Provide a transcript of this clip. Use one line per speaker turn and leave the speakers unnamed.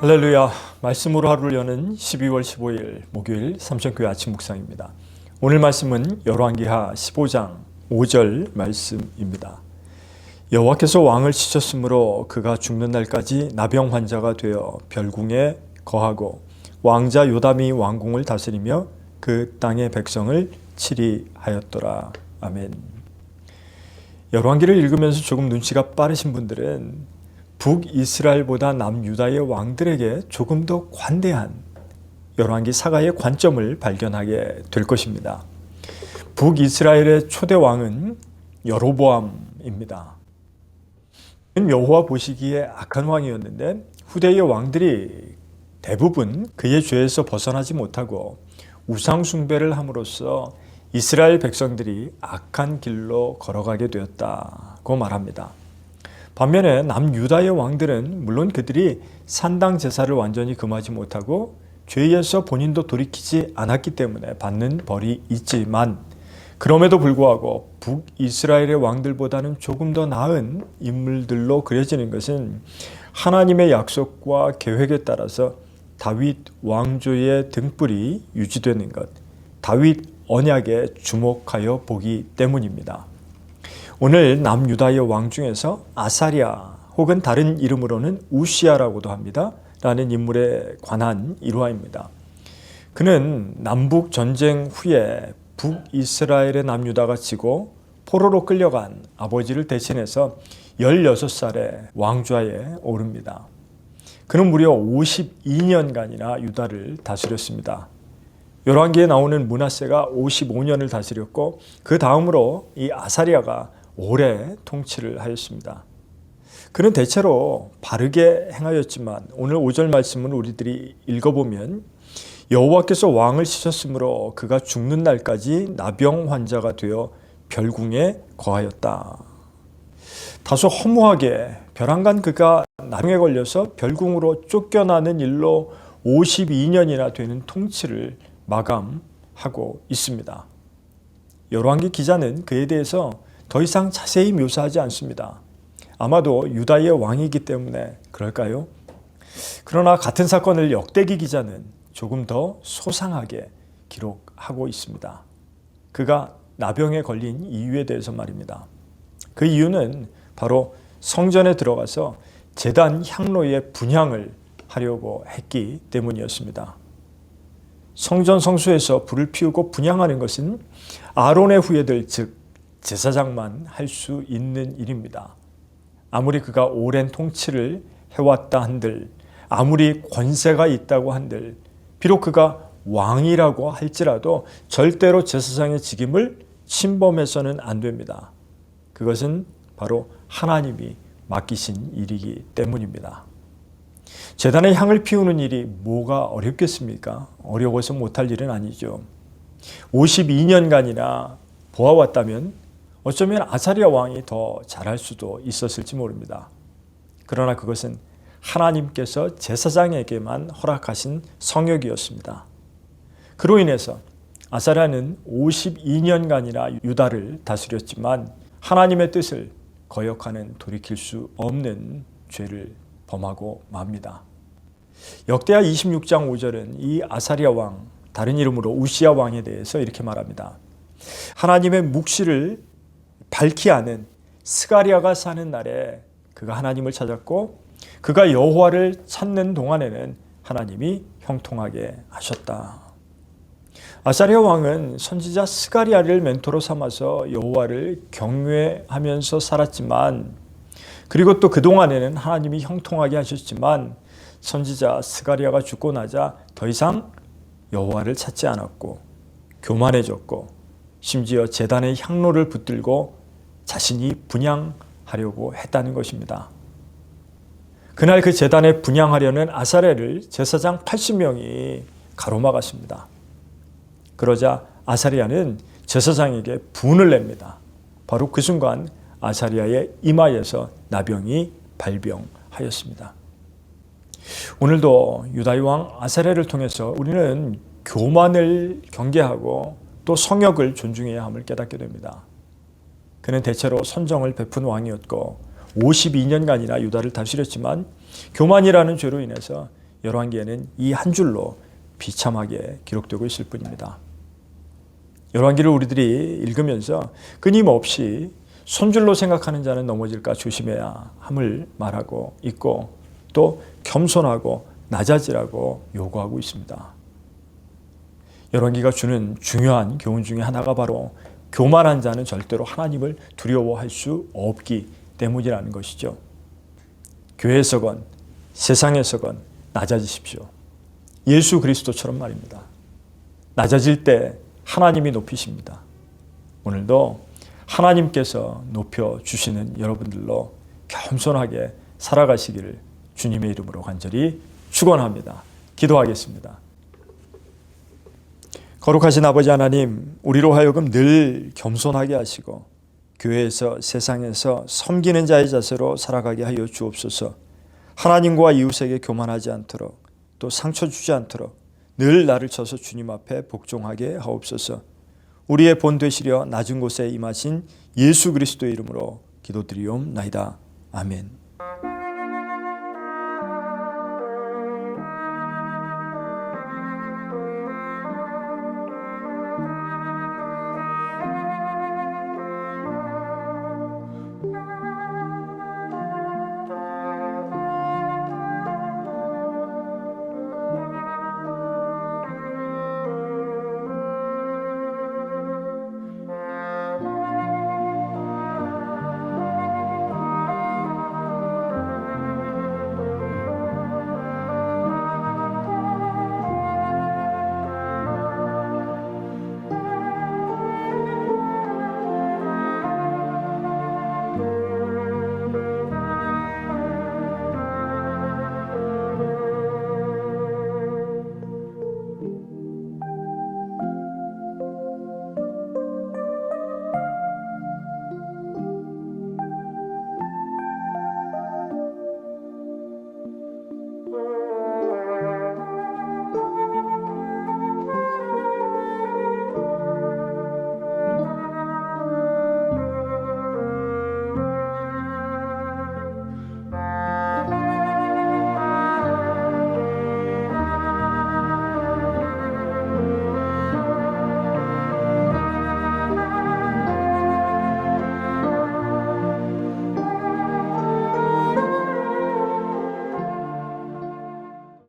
할렐루야 말씀으로 하루를 여는 12월 15일 목요일 삼천교회 아침 묵상입니다. 오늘 말씀은 열왕기하 15장 5절 말씀입니다. 여호와께서 왕을 치셨으므로 그가 죽는 날까지 나병 환자가 되어 별궁에 거하고 왕자 요담이 왕궁을 다스리며 그 땅의 백성을 치리하였더라. 아멘. 열왕기를 읽으면서 조금 눈치가 빠르신 분들은 북이스라엘보다 남유다의 왕들에게 조금 더 관대한 열왕기 사가의 관점을 발견하게 될 것입니다. 북이스라엘의 초대 왕은 여로보암입니다. 여호와 보시기에 악한 왕이었는데 후대의 왕들이 대부분 그의 죄에서 벗어나지 못하고 우상 숭배를 함으로써 이스라엘 백성들이 악한 길로 걸어가게 되었다고 말합니다. 반면에 남유다의 왕들은 물론 그들이 산당 제사를 완전히 금하지 못하고 죄에서 본인도 돌이키지 않았기 때문에 받는 벌이 있지만 그럼에도 불구하고 북이스라엘의 왕들보다는 조금 더 나은 인물들로 그려지는 것은 하나님의 약속과 계획에 따라서 다윗 왕조의 등불이 유지되는 것, 다윗 언약에 주목하여 보기 때문입니다. 오늘 남유다의 왕 중에서 아사리아 혹은 다른 이름으로는 우시아라고도 합니다. 라는 인물에 관한 일화입니다. 그는 남북 전쟁 후에 북이스라엘의 남유다가 지고 포로로 끌려간 아버지를 대신해서 16살의 왕좌에 오릅니다. 그는 무려 52년간이나 유다를 다스렸습니다. 열왕기에 나오는 문하세가 55년을 다스렸고 그 다음으로 이 아사리아가 오래 통치를 하였습니다. 그는 대체로 바르게 행하였지만 오늘 5절 말씀은 우리들이 읽어보면 여호와께서 왕을 치셨으므로 그가 죽는 날까지 나병 환자가 되어 별궁에 거하였다. 다소 허무하게 벼랑간 그가 나병에 걸려서 별궁으로 쫓겨나는 일로 52년이나 되는 통치를 마감하고 있습니다. 열왕기 기자는 그에 대해서 더 이상 자세히 묘사하지 않습니다. 아마도 유다의 왕이기 때문에 그럴까요? 그러나 같은 사건을 역대기 기자는 조금 더 소상하게 기록하고 있습니다. 그가 나병에 걸린 이유에 대해서 말입니다. 그 이유는 바로 성전에 들어가서 재단 향로의 분향을 하려고 했기 때문이었습니다. 성전 성소에서 불을 피우고 분향하는 것은 아론의 후예들 즉 제사장만 할 수 있는 일입니다. 아무리 그가 오랜 통치를 해왔다 한들, 아무리 권세가 있다고 한들, 비록 그가 왕이라고 할지라도 절대로 제사장의 직임을 침범해서는 안 됩니다. 그것은 바로 하나님이 맡기신 일이기 때문입니다. 재단에 향을 피우는 일이 뭐가 어렵겠습니까? 어려워서 못할 일은 아니죠. 52년간이나 보아왔다면 어쩌면 아사리아 왕이 더 잘할 수도 있었을지 모릅니다. 그러나 그것은 하나님께서 제사장에게만 허락하신 성역이었습니다. 그로 인해서 아사리아는 52년간이나 유다를 다스렸지만 하나님의 뜻을 거역하는 돌이킬 수 없는 죄를 범하고 맙니다. 역대하 26장 5절은 이 아사리아 왕, 다른 이름으로 우시아 왕에 대해서 이렇게 말합니다. 하나님의 묵시를 밝히 아는 스가리아가 사는 날에 그가 하나님을 찾았고 그가 여호와를 찾는 동안에는 하나님이 형통하게 하셨다. 아사리아 왕은 선지자 스가리아를 멘토로 삼아서 여호와를 경외하면서 살았지만 그리고 또 그동안에는 하나님이 형통하게 하셨지만 선지자 스가리아가 죽고 나자 더 이상 여호와를 찾지 않았고 교만해졌고 심지어 재단의 향로를 붙들고 자신이 분양하려고 했다는 것입니다. 그날 그 재단에 분양하려는 아사레를 제사장 80명이 가로막았습니다. 그러자 아사리아는 제사장에게 분을 냅니다. 바로 그 순간 아사리아의 이마에서 나병이 발병하였습니다. 오늘도 유다의 왕 아사레를 통해서 우리는 교만을 경계하고 또 성역을 존중해야 함을 깨닫게 됩니다. 그는 대체로 선정을 베푼 왕이었고 52년간이나 유다를 다스렸지만 교만이라는 죄로 인해서 열왕기에는 이 한 줄로 비참하게 기록되고 있을 뿐입니다. 열왕기를 우리들이 읽으면서 끊임없이 손줄로 생각하는 자는 넘어질까 조심해야 함을 말하고 있고 또 겸손하고 낮아지라고 요구하고 있습니다. 열왕기가 주는 중요한 교훈 중에 하나가 바로 교만한 자는 절대로 하나님을 두려워할 수 없기 때문이라는 것이죠. 교회에서건 세상에서건 낮아지십시오. 예수 그리스도처럼 말입니다. 낮아질 때 하나님이 높이십니다. 오늘도 하나님께서 높여 주시는 여러분들로 겸손하게 살아가시기를 주님의 이름으로 간절히 축원합니다. 기도하겠습니다. 거룩하신 아버지 하나님, 우리로 하여금 늘 겸손하게 하시고 교회에서 세상에서 섬기는 자의 자세로 살아가게 하여 주옵소서. 하나님과 이웃에게 교만하지 않도록 또 상처 주지 않도록 늘 나를 쳐서 주님 앞에 복종하게 하옵소서. 우리의 본 되시려 낮은 곳에 임하신 예수 그리스도의 이름으로 기도드리옵나이다. 아멘.